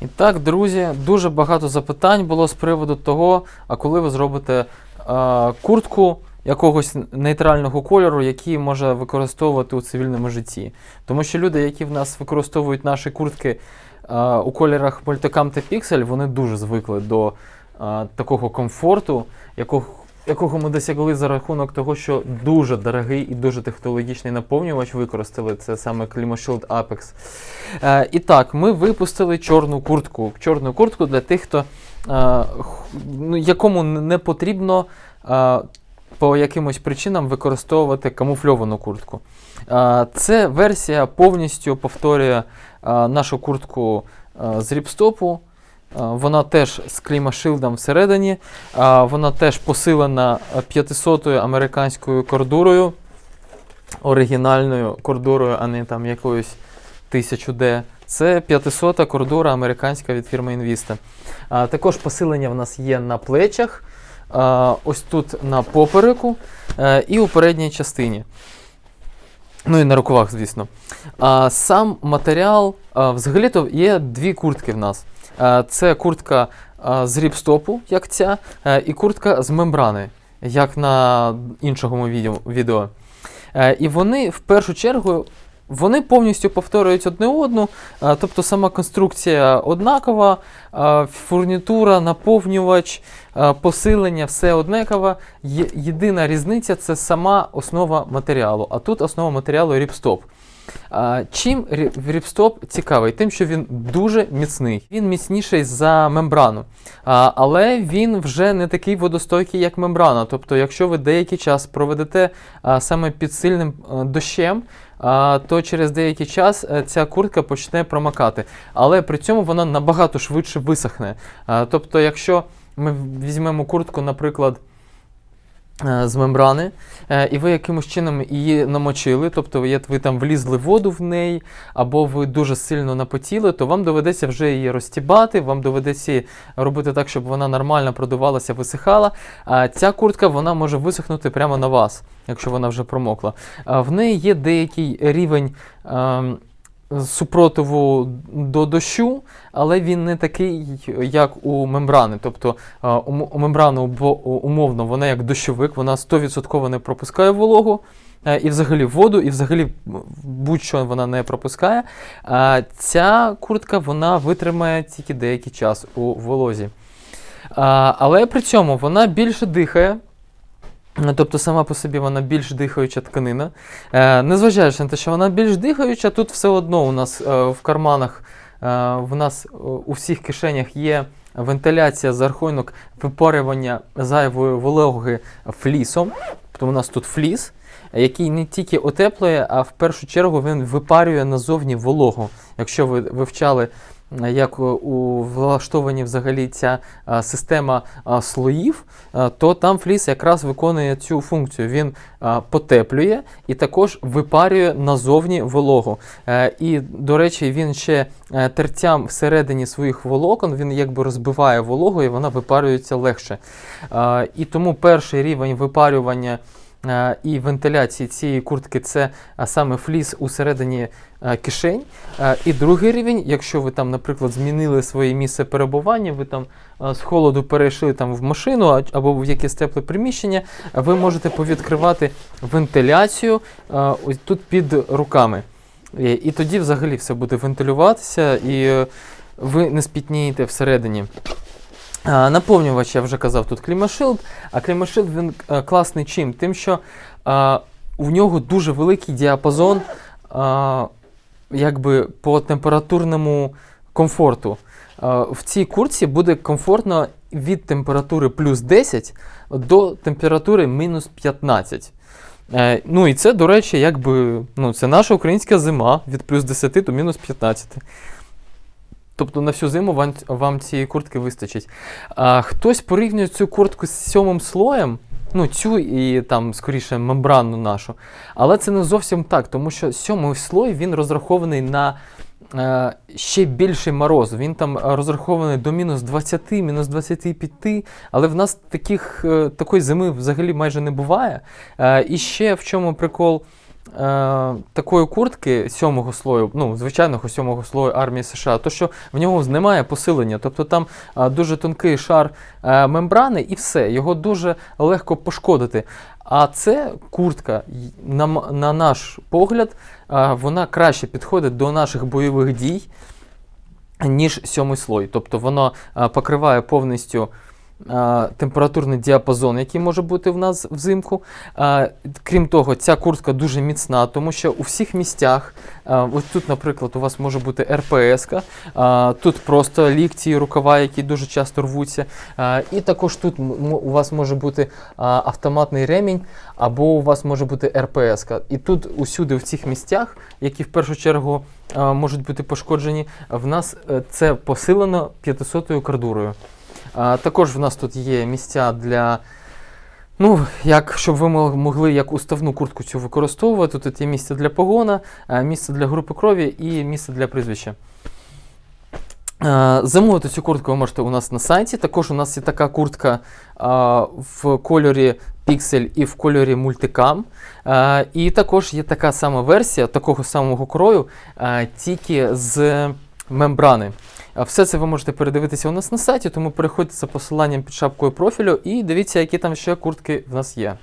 І так, друзі, дуже багато запитань було з приводу того, а коли ви зробите е, куртку якогось нейтрального кольору, який може використовувати у цивільному житті. Тому що люди, які в нас використовують наші куртки е, у кольорах Multicam та Pixel, вони дуже звикли до е, такого комфорту, якого, якого ми досягли за рахунок того, що дуже дорогий і дуже технологічний наповнювач використали. Це саме ClimaShield Apex. Е, і так, ми випустили чорну куртку. Чорну куртку для тих, хто е, ну, якому не потрібно е, по якимось причинам використовувати камуфльовану куртку. Е, це версія повністю повторює е, нашу куртку е, з ріпстопу. Вона теж з клімашилдом всередині. Вона теж посилена 500-ю американською кордурою, оригінальною кордурою, а не там якоюсь 1000D. Це 500 кордура американська від фірми Invista. Також посилення в нас є на плечах, ось тут на попереку е, і у передній частині. Ну і на рукавах, звісно. А, сам матеріал, а, взагалі-то є дві куртки в нас. А, це куртка а, з ріпстопу, як ця, а, і куртка з мембрани, як на іншому відео. відео. Е, І вони в першу чергу вони повністю повторюють одне одну, тобто сама конструкція однакова, фурнітура, наповнювач, посилення, все однакове. Єдина різниця це сама основа матеріалу. А тут основа матеріалу ріпстоп. Чим ріпстоп цікавий? Тим, що він дуже міцний. Він міцніший за мембрану. Але він вже не такий водостойкий, як мембрана. Тобто, якщо ви деякий час проведете саме під сильним а, дощем, то через деякий час е, ця куртка почне промокати. Але при цьому вона набагато швидше висохне. Тобто, якщо ми візьмемо куртку, наприклад, е, з мембрани, е, і ви якимось чином її намочили, тобто ви, там влізли воду в неї, або ви дуже сильно напотіли, то вам доведеться вже її розтібати, вам доведеться робити так, щоб вона нормально продувалася, висихала. А ця куртка вона може висохнути прямо на вас, якщо вона вже промокла. В неї є деякий рівень. Супротиву до дощу, але він не такий, як у мембрани. Тобто е, у м- мембрану умовно вона як дощовик, вона 100% не пропускає вологу, е, і взагалі воду, і взагалі будь-що вона не пропускає. Ця куртка вона витримає тільки деякий час у волозі. Але при цьому вона більше дихає. Тобто сама по собі вона більш дихаюча тканина. Е, незважаючи на те, що вона більш дихаюча, тут все одно у нас е, в карманах, е, в нас е, у всіх кишенях є вентиляція за рахунок випарювання зайвої вологи флісом. Тобто у нас тут фліс, який не тільки отеплює, а в першу чергу він випарює назовні вологу. Якщо ви вивчали, як у влаштовані взагалі ця система слоїв, то там фліс якраз виконує цю функцію. Він потеплює і також випарює назовні вологу. Е, І, до речі, він ще е, тертям всередині своїх волокон він якби розбиває вологу і вона випарюється легше. І тому перший рівень випарювання. Е, І вентиляції цієї куртки це саме фліс усередині е, кишень. Е, І другий рівень, якщо ви там, наприклад, змінили своє місце перебування, ви там е, з холоду перейшли там в машину або в якесь тепле приміщення, ви можете повідкривати вентиляцію е, тут під руками. І, тоді взагалі все буде вентилюватися, і е, ви не спітнієте всередині. Наповнювач, я вже казав, тут ClimaShield, а ClimaShield він е, класний чим? Тим, що у нього дуже великий діапазон якби по температурному комфорту. В цій куртці буде комфортно від температури плюс 10 до температури мінус 15. Е, ну і це, до речі, якби ну, це наша українська зима від плюс 10 до мінус 15. Тобто на всю зиму вам, вам цієї куртки вистачить. А, хтось порівнює цю куртку з сьомим слоєм, ну цю і там, скоріше, мембранну нашу. Але це не зовсім так, тому що сьомий слой він розрахований на е, ще більший мороз. Він там розрахований до мінус 20, мінус 25, але в нас таких, е, такої зими взагалі майже не буває. Е, і ще в чому прикол е, такої куртки сьомого слою, ну, звичайного сьомого слою армії США, то що в нього немає посилення. Тобто там е, дуже тонкий шар е, мембрани і все, його дуже легко пошкодити. А це куртка, на, на наш погляд, е, вона краще підходить до наших бойових дій, ніж сьомий слой. Тобто воно е, покриває повністю температурний діапазон, який може бути в нас взимку. Крім того, ця куртка дуже міцна, тому що у всіх місцях, ось тут, наприклад, у вас може бути РПС, тут просто лікті рукава, які дуже часто рвуться. І також тут у вас може бути автоматний ремінь, або у вас може бути РПС. І тут усюди, в цих місцях, які в першу чергу можуть бути пошкоджені, в нас е, це посилено 500-ю кардурою. Також в нас тут є місця для. Ну, як, щоб ви могли як уставну куртку цю використовувати. Тут є місце для погона, е, місце для групи крові і місце для прізвища. Е, Замовити цю куртку ви можете у нас на сайті. Також у нас є така куртка в кольорі Pixel і в кольорі Multicam. Е, І також є така сама версія такого самого крою, е, тільки з мембрани. Все це ви можете передивитися у нас на сайті, тому переходьте за посиланням під шапкою профілю і дивіться, які там ще куртки в нас є.